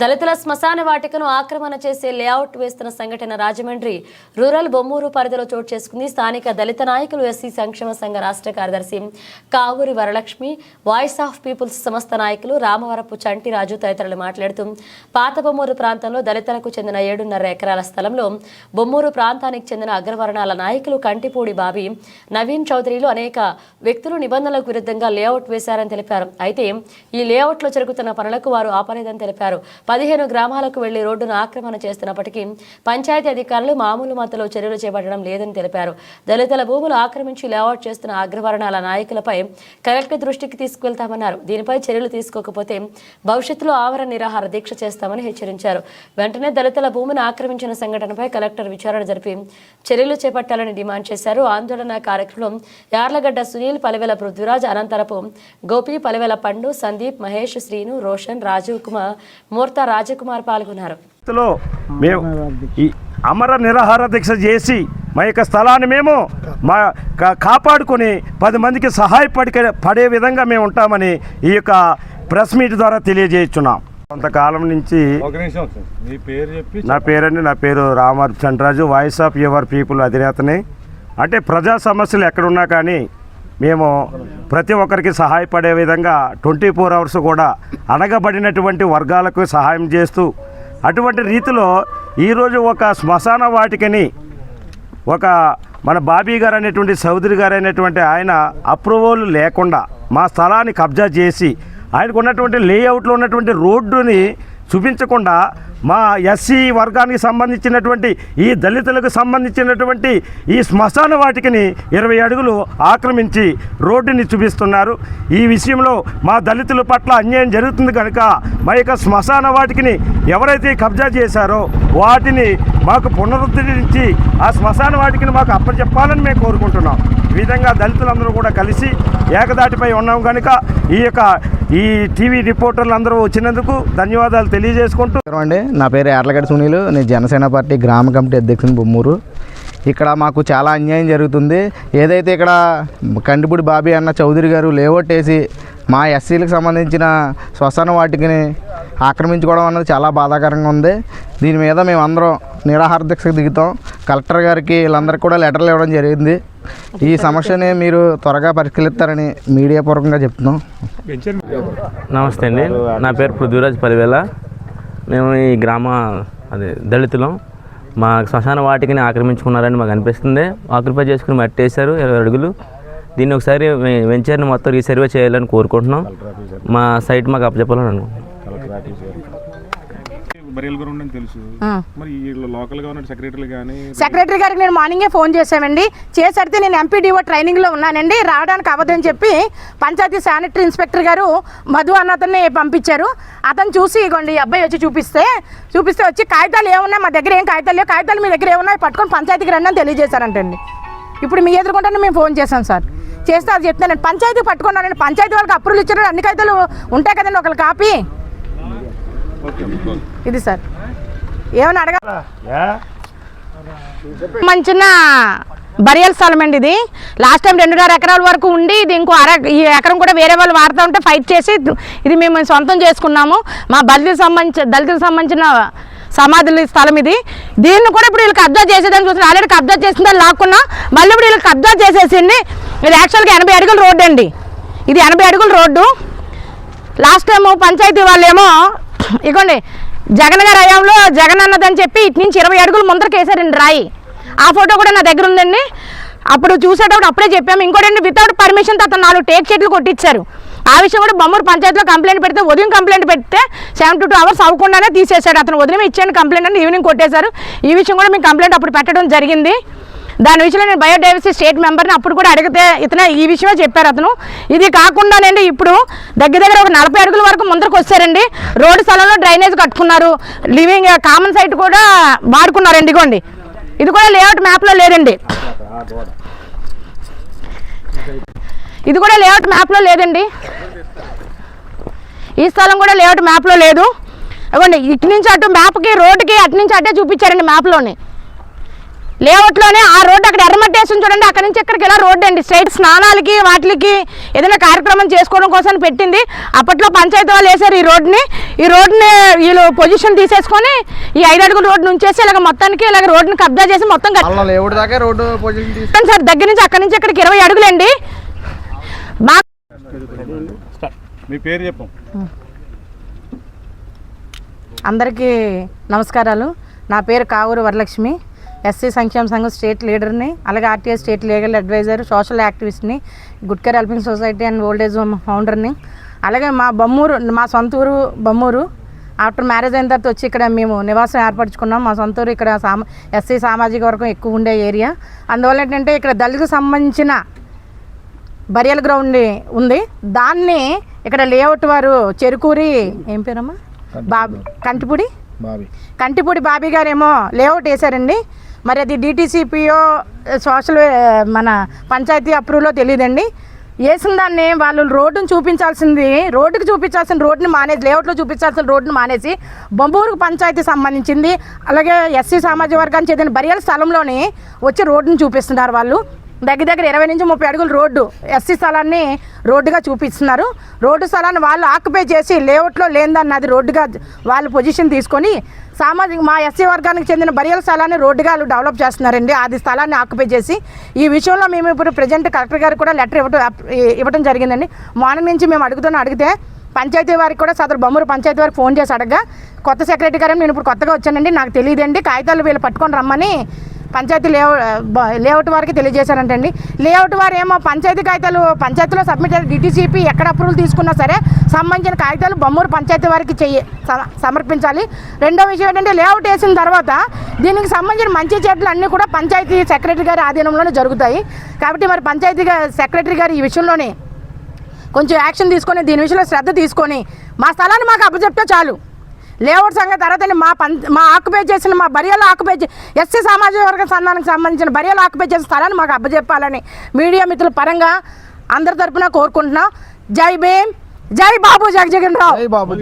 దళితుల శ్మశాన వాటికను ఆక్రమణ చేసే లేఅవుట్ వేస్తున్న సంఘటన రాజమండ్రి రూరల్ బొమ్మూరు పరిధిలో చోటు చేసుకుంది. స్థానిక దళిత నాయకులు ఎస్సీ సంక్షేమ సంఘ రాష్ట్ర కార్యదర్శి Kavuri Varalakshmi voice of peoples సంస్థ నాయకులు రామవరపు చంటిరాజు తదితరులు మాట్లాడుతూ పాత బొమ్మూరు ప్రాంతంలో దళితులకు చెందిన ఏడున్నర ఎకరాల స్థలంలో బొమ్మూరు ప్రాంతానికి చెందిన అగ్రవర్ణాల నాయకులు కంటిపూడి బాబి నవీన్ చౌదరిలు అనేక వ్యక్తులు నిబంధనలకు విరుద్ధంగా లేఅవుట్ వేశారని తెలిపారు. అయితే ఈ లేఅవుట్లో జరుగుతున్న పనులకు వారు ఆపలేదని తెలిపారు. పదిహేను గ్రామాలకు వెళ్ళి రోడ్డును ఆక్రమణ చేస్తున్నప్పటికీ పంచాయతీ అధికారులు మామూలు మతలో చర్యలు చేపట్టడం లేదని తెలిపారు. దళితుల భూములు ఆక్రమించి లేఅవుట్ చేస్తున్న అగ్రవర్ణాల నాయకులపై కలెక్టర్ దృష్టికి తీసుకువెళ్తామన్నారు. దీనిపై చర్యలు తీసుకోకపోతే భవిష్యత్తులో ఆవరణ నిరాహార దీక్ష చేస్తామని హెచ్చరించారు. వెంటనే దళితుల భూమిని ఆక్రమించిన సంఘటనపై కలెక్టర్ విచారణ జరిపి చర్యలు చేపట్టాలని డిమాండ్ చేశారు. ఆందోళన కార్యక్రమం యార్లగడ్డ సునీల్ పలివెల పృథ్వీరాజ్ అనంతరపు గోపి పలివెల పండు సందీప్ మహేష్ శ్రీను రోషన్ రాజీవ్ కుమార్ మూర్త రాజకుమార్ పాల్గొన్నారు. లో మేము ఈ అమర నిరాహార దీక్ష చేసి మా యొక్క స్థలాన్ని మేము మా కా- కాపాడుకొని పది మందికి సహాయపడి పడే విధంగా మేము ఉంటామని ఈ యొక్క ప్రెస్ మీట్ ద్వారా తెలియజేస్తున్నాం. కొంతకాలం నుంచి ఒక నిమిషం సార్ మీ పేరు చెప్పి నా పేరండి నా పేరు Ramar Chandraraju voice of your people అధినేతని. అంటే ప్రజా సమస్యలు ఎక్కడున్నా కానీ మేము ప్రతి ఒక్కరికి సహాయపడే విధంగా ట్వంటీ ఫోర్ అవర్స్ కూడా అణగబడినటువంటి వర్గాలకు సహాయం చేస్తూ అటువంటి రీతిలో ఈరోజు ఒక శ్మశాన వాటికని ఒక మన బాబీ గారు అనేటువంటి చౌదరి గారు అనేటువంటి ఆయన అప్రూవల్ లేకుండా మా స్థలాన్ని కబ్జా చేసి ఆయనకు ఉన్నటువంటి లేఅవుట్లో ఉన్నటువంటి రోడ్డుని చూపించకుండా మా ఎస్సీ వర్గానికి సంబంధించినటువంటి ఈ దళితులకు సంబంధించినటువంటి ఈ శ్మశాన వాటికని ఇరవై అడుగులు ఆక్రమించి రోడ్డుని చూపిస్తున్నారు. ఈ విషయంలో మా దళితుల పట్ల అన్యాయం జరుగుతుంది కనుక మా యొక్క శ్మశాన వాటికిని ఎవరైతే కబ్జా చేశారో వాటిని మాకు పునరుద్ధరించి ఆ శ్మశాన వాటికిని మాకు అప్పచెప్పాలని మేము కోరుకుంటున్నాం. ఈ విధంగా దళితులందరూ కూడా కలిసి ఏకదాటిపై ఉన్నాం కనుక ఈ యొక్క ఈ టీవీ రిపోర్టర్లు అందరూ వచ్చినందుకు ధన్యవాదాలు తెలియజేసుకుంటూ. అండి. నా పేరు ఎర్లగడ్డ సునీలు. నేను జనసేన పార్టీ గ్రామ కమిటీ అధ్యక్షుని బొమ్మూరు. ఇక్కడ మాకు చాలా అన్యాయం జరుగుతుంది. ఏదైతే ఇక్కడ కండిపూడి బాబీ అన్న చౌదరి గారు లేఅవుట్ మా ఎస్సీలకు సంబంధించిన శ్మశాన వాటికిని ఆక్రమించుకోవడం అన్నది చాలా బాధాకరంగా ఉంది. దీని మీద మేము అందరం నిరాహార దీక్షకు దిగుతాం. కలెక్టర్ గారికి వీళ్ళందరికీ కూడా లెటర్లు ఇవ్వడం జరిగింది. ఈ సమస్యని మీరు త్వరగా పరిష్కరిస్తారని మీడియా పూర్వకంగా చెప్తున్నాం. నమస్తే అండి. నా పేరు పృథ్వీరాజ్ పదివేల మేము ఈ గ్రామ అదే దళితులం. మా శ్మశాన వాటికిని ఆక్రమించుకున్నారని మాకు అనిపిస్తుంది. ఆక్యుపై చేసుకుని మట్టేశారు ఇరవై అడుగులు. దీన్ని ఒకసారి వెంచర్ని మొత్తం రీసర్వే చేయాలని కోరుకుంటున్నాం. మా సైట్ మాకు అప్పచెప్పాలని అనుకుంటున్నాం. తెలుసు. మరి లోకల్గా ఉన్న సెక్రటరీ గారికి నేను మార్నింగే ఫోన్ చేశామండి. చేసడితే నేను ఎంపీడీఓ ట్రైనింగ్లో ఉన్నానండి. రావడానికి అవ్వదని చెప్పి పంచాయతీ శానిటరీ ఇన్స్పెక్టర్ గారు మధు అన్న అతన్ని పంపించారు. అతను చూసి ఇగోండి ఈ అబ్బాయి వచ్చి చూపిస్తే చూపిస్తే వచ్చి కాగితాలు ఏమున్నాయి? మా దగ్గర ఏం కాగితాలు లేవు? కాగితాలు మీ దగ్గర ఏమున్నాయి? పట్టుకొని పంచాయతీకి రండి అని తెలియజేశారంటండి. ఇప్పుడు మీ ఎదుర్కొంటే మేము ఫోన్ చేశాం సార్. చేస్తే అది చెప్తున్నాను పంచాయతీ పట్టుకున్నానండి. పంచాయతీ వాళ్ళకి అప్రూవల్ ఇచ్చారు అన్ని కాగితాలు ఉంటాయి కదండి ఒకళ్ళు కాపీ ఇది సార్. ఏమైనా అడగ మంచిన బరియల్ స్థలం అండి ఇది. లాస్ట్ టైం రెండున్నర ఎకరాల వరకు ఉండి ఇది ఇంకో అర ఈ ఎకరం కూడా వేరే వాళ్ళు వాడుతూ ఉంటే ఫైట్ చేసి ఇది మేము సొంతం చేసుకున్నాము. మా దళితులకు సంబంధించి దళితులకు సంబంధించిన సమాధుల స్థలం ఇది. దీన్ని కూడా ఇప్పుడు వీళ్ళు కబ్జా చేసేదాన్ని చూసిన ఆల్రెడీ కబ్జా చేసిందని లాక్కున్నా. మళ్ళీ ఇప్పుడు వీళ్ళు కబ్జా చేసేసింది. ఇది యాక్చువల్గా ఎనభై అడుగుల రోడ్డు అండి. ఇది ఎనభై అడుగుల రోడ్డు. లాస్ట్ టైం పంచాయతీ వాళ్ళేమో ఇగోండి జగన్ గారి హయాంలో జగన్ అన్నదని చెప్పి ఇటు నుంచి ఇరవై అడుగులు ముందరకు వేసారండి రాయి. ఆ ఫోటో కూడా నా దగ్గర ఉందండి. అప్పుడు చూసేటప్పుడు అప్పుడే చెప్పాము ఇంకోటండి వితౌట్ పర్మిషన్ అతను నాలుగు టేక్ చెట్లు కొట్టించారు ఆ విషయం కూడా బొమ్మూరు పంచాయతీలో కంప్లైంట్ పెడితే ఉదయం కంప్లైంట్ పెడితే సెవెన్ టు టూ అవర్స్ అవ్వకుండానే తీసేశాడు. అతను ఉదయం ఇచ్చాను కంప్లైంట్ అని ఈవినింగ్ కొట్టేశారు. ఈ విషయం కూడా మేము కంప్లైంట్ అప్పుడు పెట్టడం జరిగింది. దాని విషయంలో నేను బయోడైవర్సిటీ స్టేట్ మెంబర్ని అప్పుడు కూడా అడిగితే ఇతను ఈ విషయమే చెప్పారు అతను. ఇది కాకుండానండి ఇప్పుడు దగ్గర దగ్గర ఒక నలభై అడుగుల వరకు ముందరకు వచ్చారండి. రోడ్డు స్థలంలో డ్రైనేజ్ కట్టుకున్నారు. లివింగ్ కామన్ సైట్ కూడా వాడుకున్నారండి ఇగోండి ఇది కూడా లేఅవుట్ మ్యాప్లో లేదండి. ఇది కూడా లేఅవుట్ మ్యాప్లో లేదండి. ఈ స్థలం కూడా లేఅవుట్ మ్యాప్లో లేదు. ఇవ్వండి ఇటు నుంచి అటు మ్యాప్కి రోడ్డుకి అటు నుంచి అటే చూపించారండి మ్యాప్లోని. లేఅవుట్లోనే ఆ రోడ్డు అక్కడ ఎర్రమట్టి వేసి చూడండి. అక్కడ నుంచి ఇక్కడికి ఇలా రోడ్డు అండి? స్ట్రైట్ స్నానాలకి వాటికి ఏదైనా కార్యక్రమం చేసుకోవడం కోసం పెట్టింది. అప్పట్లో పంచాయతీ వాళ్ళు వేశారు ఈ రోడ్డుని. ఈ రోడ్డుని వీళ్ళు పొజిషన్ తీసేసుకొని ఈ ఐదు అడుగుల రోడ్డు ఉంచేసి ఇలాగ మొత్తానికి ఇలాగ రోడ్డుని కబ్జా చేసి మొత్తం సార్ దగ్గర నుంచి అక్కడి నుంచి ఇక్కడికి ఇరవై అడుగులండి. బాగా మీ పేరు చెప్పం. అందరికీ నమస్కారాలు. నా పేరు కావూరు వరలక్ష్మి. ఎస్సీ సంక్షేమ సంఘం స్టేట్ లీడర్ని అలాగే RTI state legal adviser social యాక్టివిస్ట్ని good care helping society and old age home ఫౌండర్ని అలాగే మా బొమ్మూరు మా సొంత ఊరు బొమ్మూరు ఆఫ్టర్ మ్యారేజ్ అయిన తర్వాత వచ్చి ఇక్కడ మేము నివాసం ఏర్పరచుకున్నాం. మా సొంత ఊరు ఇక్కడ సామ ఎస్సీ సామాజిక వర్గం ఎక్కువ ఉండే ఏరియా. అందువల్ల ఏంటంటే ఇక్కడ దళితకు సంబంధించిన బరియల్ గ్రౌండ్ ఉంది. దాన్ని ఇక్కడ లేఅవుట్ వారు చెరుకూరి ఏం పేరమ్మా? బాబు కంటిపూడి? బాబీ. కంటిపూడి బాబీ గారేమో లేఅవుట్ వేశారండి. మరి అది డిటీసీపీఓ సోషల్ మన పంచాయతీ అప్రూవ్లో తెలియదండి వేసిన దాన్ని వాళ్ళు రోడ్డును చూపించాల్సింది రోడ్డుకి చూపించాల్సిన రోడ్డుని మానేసి లేఅవుట్లో చూపించాల్సిన రోడ్డుని మానేసి బొంబూరు పంచాయతీ సంబంధించింది అలాగే ఎస్సీ సామాజిక వర్గానికి చెందిన బరియల స్థలంలోని వచ్చి రోడ్డుని చూపిస్తున్నారు వాళ్ళు. దగ్గర దగ్గర ఇరవై నుంచి ముప్పై అడుగులు రోడ్డు ఎస్సీ స్థలాన్ని రోడ్డుగా చూపిస్తున్నారు. రోడ్డు స్థలాన్ని వాళ్ళు ఆక్యుపై చేసి లేఅవుట్లో అది రోడ్డుగా వాళ్ళు పొజిషన్ తీసుకొని సామాజిక మా ఎస్సీ వర్గానికి చెందిన బరియల స్థలాన్ని రోడ్డుగా వాళ్ళు డెవలప్ చేస్తున్నారండి. అది స్థలాన్ని ఆక్యుపై చేసి ఈ విషయంలో మేము ఇప్పుడు ప్రజెంట్ కలెక్టర్ గారికి కూడా లెటర్ ఇవ్వడం ఇవ్వడం జరిగిందండి. మార్నింగ్ నుంచి మేము అడుగుతున్న అడిగితే పంచాయతీ వారికి కూడా సదరు బొమ్మరు పంచాయతీ వారికి ఫోన్ చేసి అడగగా కొత్త సెక్రటరీ గారు నేను ఇప్పుడు కొత్తగా వచ్చానండి. నాకు తెలియదండి. కాగితాలు వీళ్ళు పట్టుకొని రమ్మని పంచాయతీ లేఅవు లేఅవుట్ వారికి తెలియజేశారంటండి. లేఅవుట్ వారు ఏమో పంచాయతీ కాగితాలు పంచాయతీలో సబ్మిట్ డిటీసీపీ ఎక్కడ అప్రూవల్ తీసుకున్నా సరే సంబంధించిన కాగితాలు బొమ్మూరు పంచాయతీ వారికి చెయ్యి సమర్పించాలి. రెండో విషయం ఏంటంటే లేఅవుట్ వేసిన తర్వాత దీనికి సంబంధించిన మంచి చెట్లు అన్నీ కూడా పంచాయతీ సెక్రటరీ గారి ఆధీనంలోనే జరుగుతాయి. కాబట్టి మరి పంచాయతీ సెక్రటరీ గారు ఈ విషయంలోనే కొంచెం యాక్షన్ తీసుకొని దీని విషయంలో శ్రద్ధ తీసుకొని మా స్థలాన్ని మాకు అప్పచెప్తే చాలు. లేఅవుట్ సంగతి తర్వాత మా పం మా ఆక్యుపై చేసిన మా బరియాలో ఆక్యుపై ఎస్సీ సామాజిక వర్గ సంఘానికి సంబంధించిన బరియాలో ఆక్యుపై చేసిన స్థలాన్ని మాకు అప్పచెప్పాలని మీడియా మిత్రుల పరంగా అందరి తరపున కోరుకుంటున్నాం. జై భీమ్ జై బాబు జగజగన్ రావు. బాబు